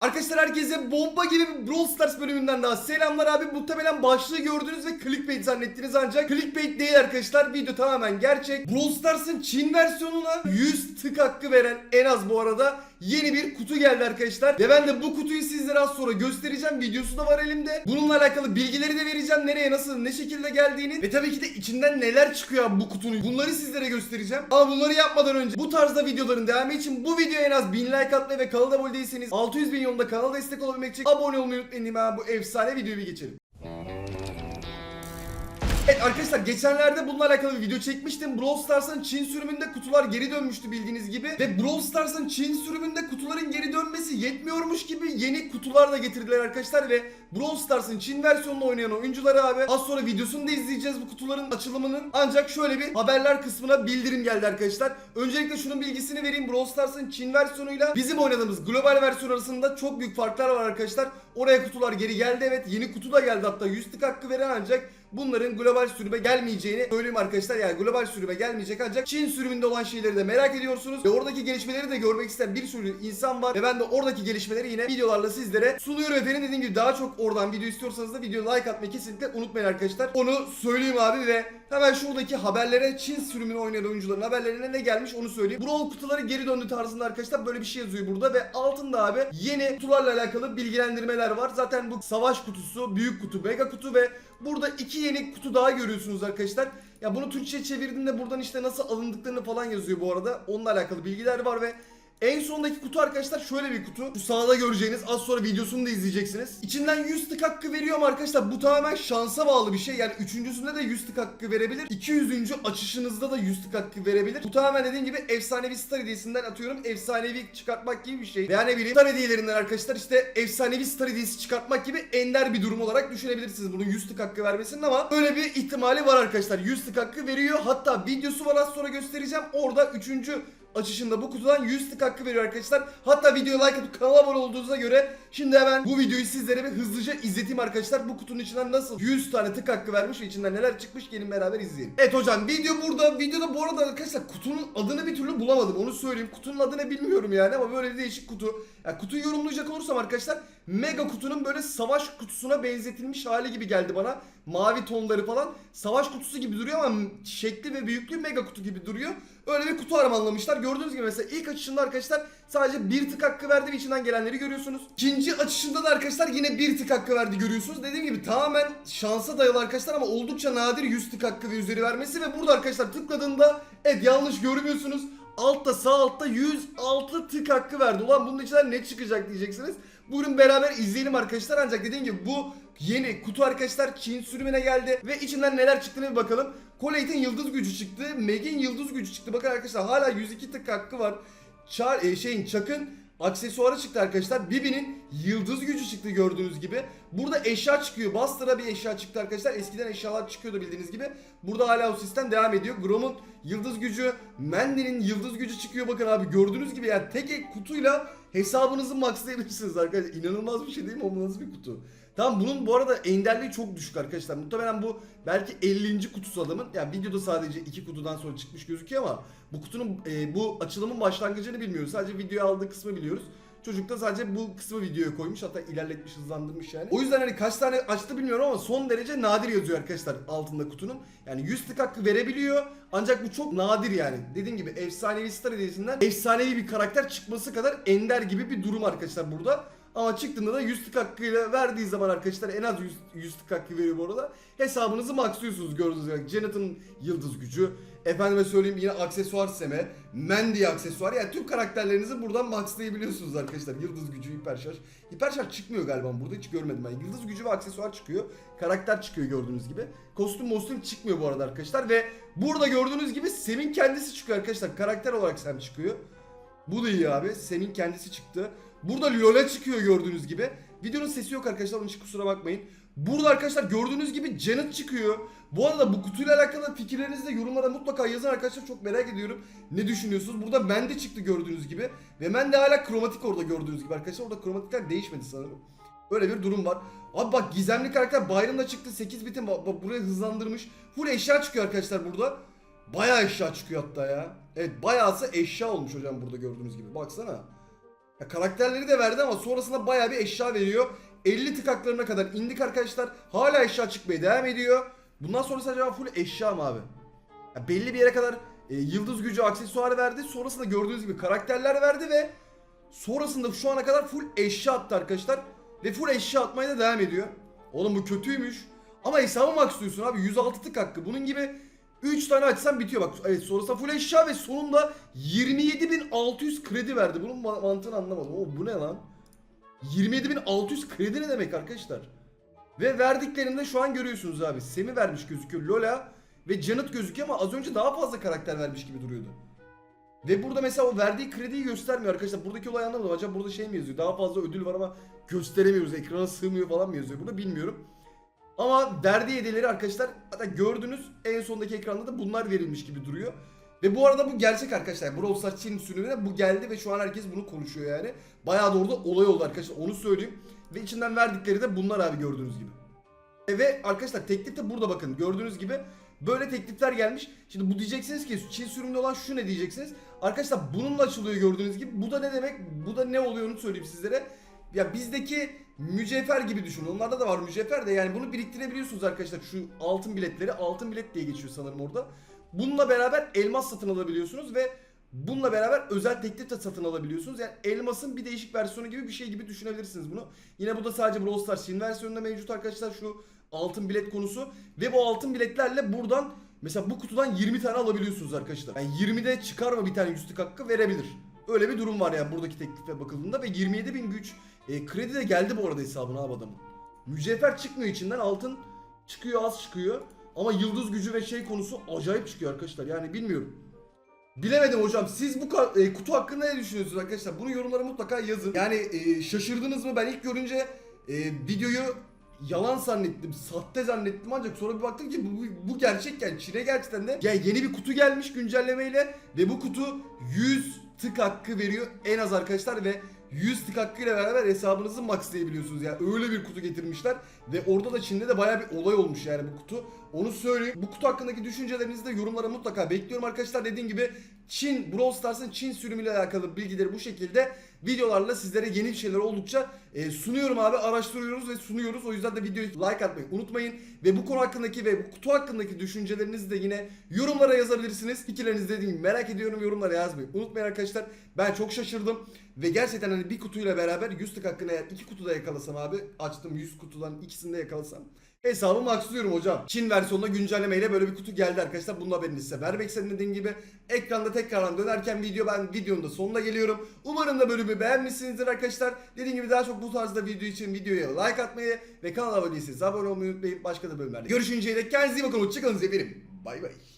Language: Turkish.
Arkadaşlar herkese bomba gibi bir Brawl Stars bölümünden daha selamlar abi. Muhtemelen başlığı gördünüz ve clickbait zannettiniz ancak clickbait değil arkadaşlar. Video tamamen gerçek. Brawl Stars'ın Çin versiyonuna 100 tık hakkı veren en az bu arada yeni bir kutu geldi arkadaşlar. Ve ben de bu kutuyu sizlere az sonra göstereceğim. Videosu da var elimde. Bununla alakalı bilgileri de vereceğim. Nereye nasıl ne şekilde geldiğini ve tabii ki de içinden neler çıkıyor abi bu kutunun. Bunları sizlere göstereceğim. Ama bunları yapmadan önce bu tarzda videoların devamı için bu videoya en az 1000 like atmayı ve kanala abone değilseniz 600 bin yolunda kanala destek olabilmek için abone olmayı unutmayın. Hemen bu efsane videoyu bir geçelim. Evet arkadaşlar geçenlerde bununla alakalı bir video çekmiştim. Brawl Stars'ın Çin sürümünde kutular geri dönmüştü bildiğiniz gibi. Ve Brawl Stars'ın Çin sürümünde kutuların geri dönmesi yetmiyormuş gibi yeni kutular da getirdiler arkadaşlar. Ve Brawl Stars'ın Çin versiyonunu oynayan oyuncuları abi az sonra videosunu da izleyeceğiz bu kutuların açılımının. Ancak şöyle bir haberler kısmına bildirim geldi arkadaşlar. Öncelikle şunun bilgisini vereyim. Brawl Stars'ın Çin versiyonuyla bizim oynadığımız global versiyon arasında çok büyük farklar var arkadaşlar. Oraya kutular geri geldi evet. Yeni kutu da geldi hatta 100 tık hakkı veren ancak bunların global sürüme gelmeyeceğini söyleyeyim arkadaşlar. Yani global sürüme gelmeyecek ancak Çin sürümünde olan şeyleri de merak ediyorsunuz. Ve oradaki gelişmeleri de görmek isteyen bir sürü insan var. Ve ben de oradaki gelişmeleri yine videolarla sizlere sunuyorum efendim. Dediğim gibi daha çok oradan video istiyorsanız da video like atmayı kesinlikle unutmayın arkadaşlar. Onu söyleyeyim abi ve hemen şuradaki haberlere Çin sürümünü oynayan oyuncuların haberlerine ne gelmiş onu söyleyeyim. Brawl kutuları geri döndü tarzında arkadaşlar böyle bir şey yazıyor burada ve altında abi yeni kutularla alakalı bilgilendirmeler var. Zaten bu savaş kutusu, büyük kutu, mega kutu ve burada iki yeni kutu daha görüyorsunuz arkadaşlar. Ya bunu Türkçe çevirdiğimde buradan işte nasıl alındıklarını falan yazıyor bu arada. Onunla alakalı bilgiler var ve en sondaki kutu arkadaşlar şöyle bir kutu. Şu sağda göreceğiniz az sonra videosunu da izleyeceksiniz. İçinden 100 tık hakkı veriyor ama arkadaşlar bu tamamen şansa bağlı bir şey. Yani üçüncüsünde de 100 tık hakkı verebilir. 200. açışınızda da 100 tık hakkı verebilir. Bu tamamen dediğim gibi efsanevi star hediyesinden atıyorum. Efsanevi çıkartmak gibi bir şey. Veya ne bileyim star hediyelerinden arkadaşlar işte efsanevi star hediyesi çıkartmak gibi ender bir durum olarak düşünebilirsiniz. Bunun 100 tık hakkı vermesinin ama böyle bir ihtimali var arkadaşlar. 100 tık hakkı veriyor. Hatta videosu var az sonra göstereceğim. Orada üçüncü açışında bu kutudan 100 tık hakkı veriyor arkadaşlar. Hatta videoya like atıp kanala abone olduğunuza göre şimdi hemen bu videoyu sizlere bir hızlıca izleteyim arkadaşlar. Bu kutunun içinden nasıl 100 tane tık hakkı vermiş ve içinden neler çıkmış gelin beraber izleyelim. Evet hocam video burada. Videoda bu arada arkadaşlar kutunun adını bir türlü bulamadım onu söyleyeyim. Kutunun adını bilmiyorum yani ama böyle değişik kutu. Yani kutuyu yorumlayacak olursam arkadaşlar mega kutunun böyle savaş kutusuna benzetilmiş hali gibi geldi bana. Mavi tonları falan savaş kutusu gibi duruyor ama şekli ve büyüklüğü mega kutu gibi duruyor. Öyle bir kutu armanlamışlar. Gördüğünüz gibi mesela ilk açışında arkadaşlar sadece bir tık hakkı verdi ve içinden gelenleri görüyorsunuz. İkinci açışında da arkadaşlar yine bir tık hakkı verdi görüyorsunuz. Dediğim gibi tamamen şansa dayalı arkadaşlar ama oldukça nadir 100 tık hakkı ve üzeri vermesi ve burada arkadaşlar tıkladığında evet yanlış görmüyorsunuz. Altta sağ altta 106 tık hakkı verdi. Ulan bunun içinden ne çıkacak diyeceksiniz. Buyurun beraber izleyelim arkadaşlar. Ancak dediğim gibi bu yeni kutu arkadaşlar Çin sürümüne geldi. Ve içinden neler çıktığını bir bakalım. Collate'in yıldız gücü çıktı. Meg'in yıldız gücü çıktı. Bakın arkadaşlar hala 102 tık hakkı var. Char, e, şeyin Chuck'ın aksesuarı çıktı arkadaşlar. Bibi'nin yıldız gücü çıktı gördüğünüz gibi. Burada eşya çıkıyor. Buster'a bir eşya çıktı arkadaşlar. Eskiden eşyalar çıkıyordu bildiğiniz gibi. Burada hala o sistem devam ediyor. Grom'un yıldız gücü, Mandy'nin yıldız gücü çıkıyor. Bakın abi gördüğünüz gibi yani tek ek kutuyla hesabınızı maxlayabilirsiniz arkadaşlar. İnanılmaz bir şey değil mi? O nasıl bir kutu? Tamam bunun bu arada enderliği çok düşük arkadaşlar. Muhtemelen bu belki 50. kutusu adamın. Yani videoda sadece iki kutudan sonra çıkmış gözüküyor ama bu kutunun e, bu açılımın başlangıcını bilmiyoruz. Sadece videoya aldığı kısmı biliyoruz. Çocuk da sadece bu kısmı videoya koymuş hatta ilerletmiş hızlandırmış yani. O yüzden hani kaç tane açtı bilmiyorum ama son derece nadir yazıyor arkadaşlar altında kutunun. Yani 100 tık hakkı verebiliyor ancak bu çok nadir yani. Dediğim gibi efsanevi star hediyesinden efsanevi bir karakter çıkması kadar ender gibi bir durum arkadaşlar burada. Ama çıktığında da 100 tık hakkıyla verdiği zaman arkadaşlar en az 100, 100 tık hakkı veriyor bu arada. Hesabınızı maxlıyorsunuz gördüğünüz gibi. Janet'ın yıldız gücü. Efendime söyleyeyim yine aksesuar seme. Mandy aksesuar. Yani tüm karakterlerinizi buradan maxlayabiliyorsunuz arkadaşlar. Yıldız gücü, hiper şarj. Hiper şarj çıkmıyor galiba burada hiç görmedim ben. Yıldız gücü ve aksesuar çıkıyor. Karakter çıkıyor gördüğünüz gibi. Kostüm mostüm çıkmıyor bu arada arkadaşlar. Ve burada gördüğünüz gibi Sem'in kendisi çıkıyor arkadaşlar. Karakter olarak Sem çıkıyor. Bu da iyi abi. Sem'in kendisi çıktı. Burada Lola çıkıyor gördüğünüz gibi. Videonun sesi yok arkadaşlar onun için kusura bakmayın. Burada arkadaşlar gördüğünüz gibi Janet çıkıyor. Bu arada bu kutuyla alakalı fikirlerinizi de yorumlara mutlaka yazın arkadaşlar. Çok merak ediyorum. Ne düşünüyorsunuz? Burada Mende çıktı gördüğünüz gibi. Ve Mende hala kromatik orada gördüğünüz gibi arkadaşlar. Orada kromatikler değişmedi sanırım. Öyle bir durum var. Abi bak gizemli karakter Byron'da çıktı. 8 bitim bak buraya hızlandırmış. Full eşya çıkıyor arkadaşlar burada. Bayağı eşya çıkıyor hatta ya. Evet bayağısı eşya olmuş hocam burada gördüğünüz gibi. Baksana. Ya karakterleri de verdi ama sonrasında bayağı bir eşya veriyor. 50 tık haklarına kadar indik arkadaşlar. Hala eşya çıkmaya devam ediyor. Bundan sonrası acaba full eşya mı abi? Ya belli bir yere kadar e, yıldız gücü aksesuarı verdi. Sonrasında gördüğünüz gibi karakterler verdi ve sonrasında şu ana kadar full eşya attı arkadaşlar. Ve full eşya atmaya da devam ediyor. Oğlum bu kötüymüş. Ama hesabı max abi. 106 tık hakkı. Bunun gibi 3 tane açsam bitiyor bak. Evet sonrasında full eşya ve sonunda 27.600 kredi verdi. Bunun ma- mantığını anlamadım. O bu ne lan? 27.600 kredi ne demek arkadaşlar? Ve verdiklerinde şu an görüyorsunuz abi. Semi vermiş gözüküyor. Lola ve Janet gözüküyor ama az önce daha fazla karakter vermiş gibi duruyordu. Ve burada mesela o verdiği krediyi göstermiyor arkadaşlar. Buradaki olay anlamadım. Acaba burada şey mi yazıyor? Daha fazla ödül var ama gösteremiyoruz. Ekrana sığmıyor falan mı yazıyor? Burada bilmiyorum. Ama verdiği hediyeleri arkadaşlar hatta gördünüz en sondaki ekranda da bunlar verilmiş gibi duruyor. Ve bu arada bu gerçek arkadaşlar. Brawl Stars Çin sürümüne bu geldi ve şu an herkes bunu konuşuyor yani. Bayağı da orada olay oldu arkadaşlar onu söyleyeyim. Ve içinden verdikleri de bunlar abi gördüğünüz gibi. Ve arkadaşlar teklif de burada bakın gördüğünüz gibi böyle teklifler gelmiş. Şimdi bu diyeceksiniz ki Çin sürümünde olan şu ne diyeceksiniz. Arkadaşlar bununla açılıyor gördüğünüz gibi. Bu da ne demek? Bu da ne oluyor onu söyleyeyim sizlere. Ya bizdeki mücevher gibi düşünün. Onlarda da var mücevher de yani bunu biriktirebiliyorsunuz arkadaşlar. Şu altın biletleri altın bilet diye geçiyor sanırım orada. Bununla beraber elmas satın alabiliyorsunuz ve bununla beraber özel teklif de satın alabiliyorsunuz. Yani elmasın bir değişik versiyonu gibi bir şey gibi düşünebilirsiniz bunu. Yine bu da sadece Brawl Stars versiyonunda mevcut arkadaşlar şu altın bilet konusu. Ve bu altın biletlerle buradan mesela bu kutudan 20 tane alabiliyorsunuz arkadaşlar. Yani 20'de çıkar mı bir tane yüzlük hakkı verebilir. Öyle bir durum var yani buradaki teklife bakıldığında ve 27 bin güç e, kredi de geldi bu arada hesabına abi adamın. Mücevher çıkmıyor içinden altın çıkıyor az çıkıyor. Ama yıldız gücü ve şey konusu acayip çıkıyor arkadaşlar yani bilmiyorum. Bilemedim hocam. Siz bu e, kutu hakkında ne düşünüyorsunuz arkadaşlar? Bunu yorumlara mutlaka yazın. Yani e, şaşırdınız mı? Ben ilk görünce e, videoyu yalan zannettim, sahte zannettim ancak sonra bir baktım ki bu, bu, bu gerçekten Çin'e gerçekten de ya yeni bir kutu gelmiş güncellemeyle ve bu kutu 100 tık hakkı veriyor en az arkadaşlar ve 100 tık hakkıyla beraber hesabınızı maxlayabiliyorsunuz. Yani öyle bir kutu getirmişler ve orada da Çin'de de baya bir olay olmuş yani bu kutu. Onu söyleyeyim. Bu kutu hakkındaki düşüncelerinizi de yorumlara mutlaka bekliyorum arkadaşlar. Dediğim gibi Çin Brawl Stars'ın Çin sürümüyle alakalı bilgileri bu şekilde videolarla sizlere yeni bir şeyler oldukça e, sunuyorum abi araştırıyoruz ve sunuyoruz. O yüzden de videoyu like atmayı unutmayın. Ve bu konu hakkındaki ve bu kutu hakkındaki düşüncelerinizi de yine yorumlara yazabilirsiniz. Fikirlerinizi dediğim gibi merak ediyorum yorumlara yazmayı unutmayın arkadaşlar. Ben çok şaşırdım. Ve gerçekten hani bir kutuyla beraber 100 tık hakkını eğer iki kutuda yakalasam abi açtım 100 kutudan ikisini de yakalasam Hesabımı maxlıyorum hocam. Çin versiyonunda güncellemeyle böyle bir kutu geldi arkadaşlar. Bunun haberini size vermek istedim dediğim gibi. Ekranda tekrardan dönerken video ben videonun da sonuna geliyorum. Umarım da bölümü beğenmişsinizdir arkadaşlar. Dediğim gibi daha çok bu tarzda video için videoya like atmayı ve kanala abone değilseniz abone olmayı unutmayın. Başka da bölümlerde görüşünceye dek kendinize iyi bakın. Hoşçakalın efendim. Bay bay.